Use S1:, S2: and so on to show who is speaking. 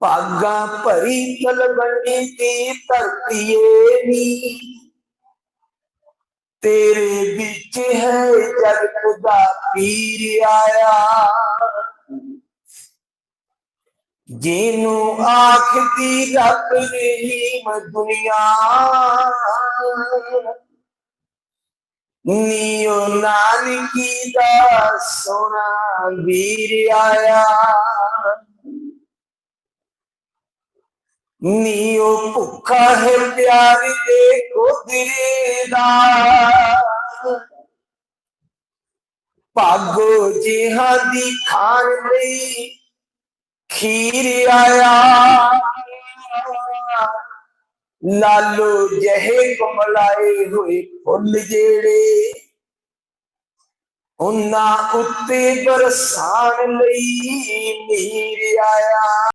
S1: ਭਾਗਾ ਭਰੀ ਤਲਵੰਡੀ ਦੀ ਧਰਤੀਏ ਨੀ। ਤੇਰੇ ਵਿੱਚ ਹੈ ਜਗਤ ਦਾ ਪੀਰ ਆਇਆ। ਜਿਹਨੂੰ ਆਖਦੀ ਰੱਬ ਰਹੀਮ ਦੁਨੀਆ। ਨੀਓ ਨਾਨਕੀ ਦਾ ਸੋਨਾ ਵੀਰ ਆਇਆ। ਨੀਓ ਭੁੱਖਾ ਹੈ ਪਿਆਰ ਦੇ ਕੋਦਰੇ ਦਾ। ਭਾਗੋ ਜਿਹਾਂ ਦੀ ਖਾਣ ਲਈ ਖੀਰ ਆਇਆ। ਲਾਲੋ ਜਹੇ ਕਮਲਾਏ ਹੋਏ ਫੁੱਲ ਜਿਹੜੇ ਉਹਨਾਂ ਉੱਤੇ ਬਰਸਾਣ ਲਈ ਨੀਰ ਆਇਆ।